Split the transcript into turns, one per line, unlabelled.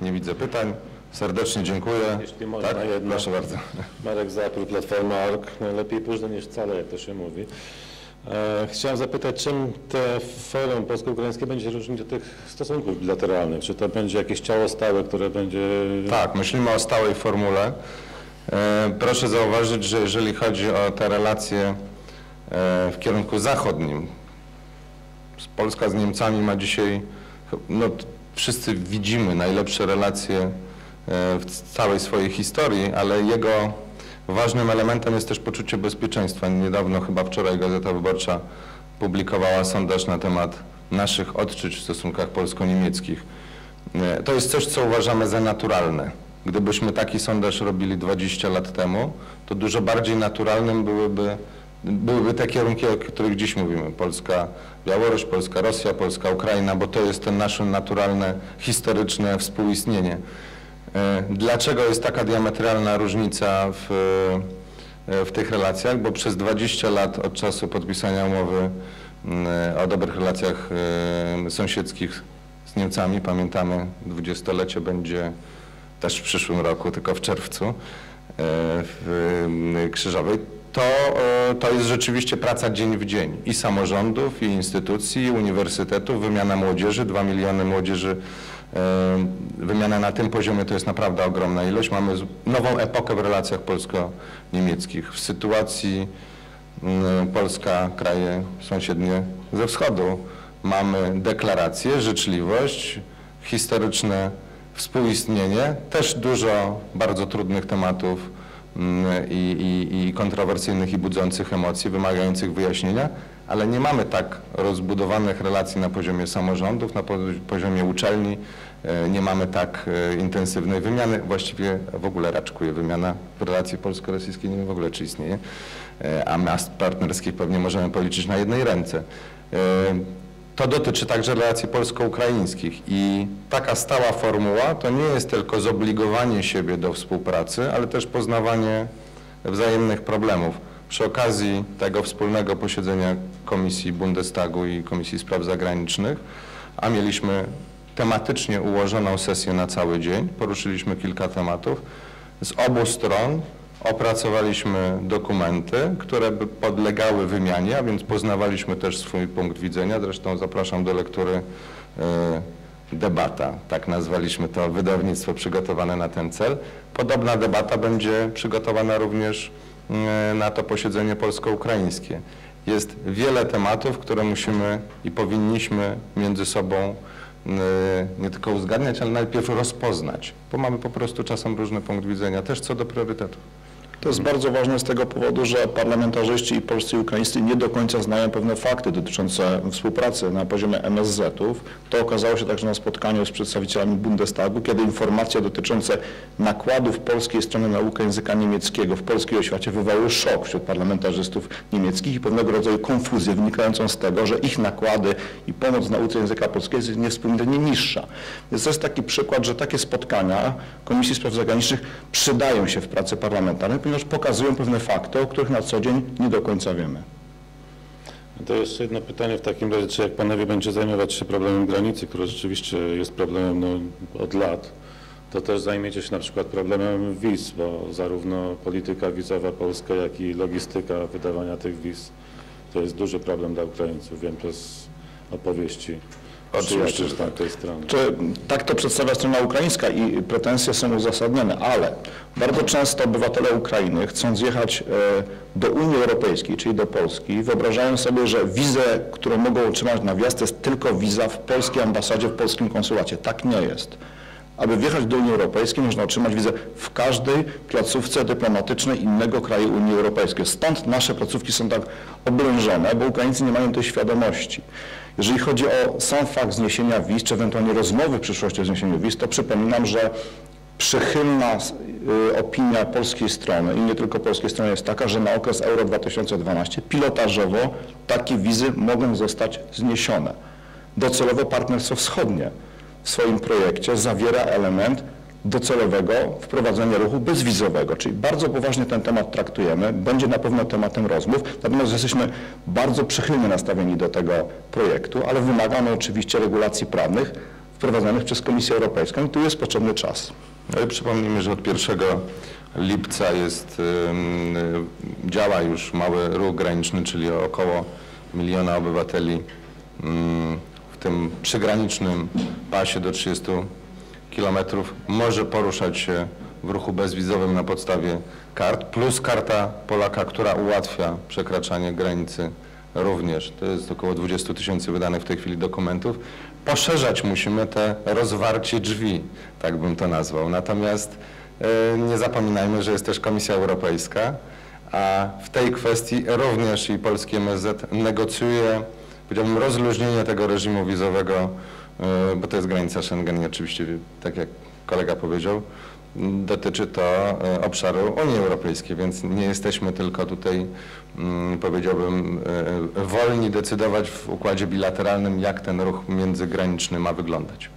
Nie widzę pytań. Serdecznie dziękuję.
Jeśli można
tak?
jedno.
Proszę bardzo.
Marek Zapór, Platforma Org. No, lepiej późno niż wcale, jak to się mówi. E, chciałem zapytać, czym te forum polsko-ukraińskie będzie się różnić od tych stosunków bilateralnych? Czy to będzie jakieś ciało stałe, które będzie...
Tak, myślimy o stałej formule. E, Proszę zauważyć, że jeżeli chodzi o te relacje e, w kierunku zachodnim, Polska z Niemcami ma dzisiaj, no wszyscy widzimy najlepsze relacje e, w całej swojej historii, ale jego ważnym elementem jest też poczucie bezpieczeństwa. Niedawno, chyba wczoraj Gazeta Wyborcza publikowała sondaż na temat naszych odczuć w stosunkach polsko-niemieckich. Nie, To jest coś, co uważamy za naturalne. Gdybyśmy taki sondaż robili 20 lat temu, to dużo bardziej naturalnym byłyby, byłyby te kierunki, o których dziś mówimy. Polska, Białoruś, Polska, Rosja, Polska, Ukraina, bo to jest ten nasze naturalne, historyczne współistnienie. E, Dlaczego jest taka diametralna różnica w, e, w tych relacjach? Bo przez 20 lat od czasu podpisania umowy mm, o dobrych relacjach e, sąsiedzkich z Niemcami, pamiętamy, dwudziestolecie będzie też w przyszłym roku, tylko w czerwcu e, w Krzyżowej. To, e, to jest rzeczywiście praca dzień w dzień i samorządów, i instytucji, i uniwersytetów, wymiana młodzieży, 2 miliony młodzieży, e, wymiana na tym poziomie to jest naprawdę ogromna ilość. Mamy nową epokę w relacjach polsko-niemieckich. W sytuacji Polska, kraje sąsiednie ze wschodu. Mamy deklarację, życzliwość, historyczne współistnienie, też dużo bardzo trudnych tematów i, i, i kontrowersyjnych i budzących emocji, wymagających wyjaśnienia, ale nie mamy tak rozbudowanych relacji na poziomie samorządów, na po- poziomie uczelni, e, nie mamy tak e, intensywnej wymiany, właściwie w ogóle raczkuje wymiana w relacji polsko-rosyjskiej, nie wiem w ogóle czy istnieje, e, a miast partnerskich pewnie możemy policzyć na jednej ręce. To dotyczy także relacji polsko-ukraińskich i taka stała formuła to nie jest tylko zobligowanie siebie do współpracy, ale też poznawanie wzajemnych problemów. Przy okazji tego wspólnego posiedzenia Komisji Bundestagu i Komisji Spraw Zagranicznych, a mieliśmy tematycznie ułożoną sesję na cały dzień, poruszyliśmy kilka tematów, z obu stron opracowaliśmy dokumenty, które by podlegały wymianie, a więc poznawaliśmy też swój punkt widzenia. Zresztą zapraszam do lektury e, debata, tak nazwaliśmy to wydawnictwo przygotowane na ten cel. Podobna debata będzie przygotowana również e, na to posiedzenie polsko-ukraińskie. Jest wiele tematów, które musimy i powinniśmy między sobą e, nie tylko uzgadniać, ale najpierw rozpoznać, bo mamy po prostu czasem różny punkt widzenia, też co do priorytetów.
To jest bardzo ważne z tego powodu, że parlamentarzyści i polscy i ukraińscy nie do końca znają pewne fakty dotyczące współpracy na poziomie MSZ-ów. To okazało się także na spotkaniu z przedstawicielami Bundestagu, kiedy informacje dotyczące nakładów polskiej strony na naukę języka niemieckiego w polskiej oświacie wywołały szok wśród parlamentarzystów niemieckich i pewnego rodzaju konfuzję wynikającą z tego, że ich nakłady i pomoc w nauce języka polskiego jest niewspółmiernie niższa. Więc to jest taki przykład, że takie spotkania Komisji Spraw Zagranicznych przydają się w pracy parlamentarnej, ponieważ pokazują pewne fakty, o których na co dzień nie do końca wiemy.
To jeszcze jedno pytanie w takim razie, czy jak panowie będzie zajmować się problemem granicy, który rzeczywiście jest problemem no, od lat, to też zajmiecie się na przykład problemem wiz, bo zarówno polityka wizowa polska, jak i logistyka wydawania tych wiz to jest duży problem dla Ukraińców. Wiem to z opowieści
Oczywiście, że
z tamtej strony.
Czy tak to przedstawia strona ukraińska i pretensje są uzasadnione, ale bardzo często obywatele Ukrainy chcąc jechać e, do Unii Europejskiej, czyli do Polski, wyobrażają sobie, że wizę, którą mogą otrzymać na wjazd, to jest tylko wiza w polskiej ambasadzie, w polskim konsulacie. Tak nie jest. Aby wjechać do Unii Europejskiej można otrzymać wizę w każdej placówce dyplomatycznej innego kraju Unii Europejskiej. Stąd nasze placówki są tak oblężone, bo Ukraińcy nie mają tej świadomości. Jeżeli chodzi o sam fakt zniesienia wiz, czy ewentualnie rozmowy w przyszłości o zniesieniu wiz, to przypominam, że przychylna y, opinia polskiej strony i nie tylko polskiej strony jest taka, że na okres Euro 2012 pilotażowo takie wizy mogą zostać zniesione. Docelowo Partnerstwo Wschodnie w swoim projekcie zawiera element docelowego wprowadzenia ruchu bezwizowego, czyli bardzo poważnie ten temat traktujemy, będzie na pewno tematem rozmów, natomiast jesteśmy bardzo przychylnie nastawieni do tego projektu, ale wymaga on oczywiście regulacji prawnych wprowadzanych przez Komisję Europejską i tu jest potrzebny czas.
Ale przypomnijmy, że od 1 lipca jest, działa już mały ruch graniczny, czyli około miliona obywateli tym przygranicznym pasie do 30 kilometrów może poruszać się w ruchu bezwizowym na podstawie kart, plus karta Polaka, która ułatwia przekraczanie granicy również. To jest około 20 tysięcy wydanych w tej chwili dokumentów. Poszerzać musimy te rozwarcie drzwi, tak bym to nazwał. Natomiast e, nie zapominajmy, że jest też Komisja Europejska, a w tej kwestii również i polski MSZ negocjuje, powiedziałbym, rozluźnienie tego reżimu wizowego, e, bo to jest granica Schengen i oczywiście, tak jak kolega powiedział, dotyczy to e, obszaru Unii Europejskiej, więc nie jesteśmy tylko tutaj, mm, powiedziałbym, e, wolni decydować w układzie bilateralnym, jak ten ruch międzygraniczny ma wyglądać.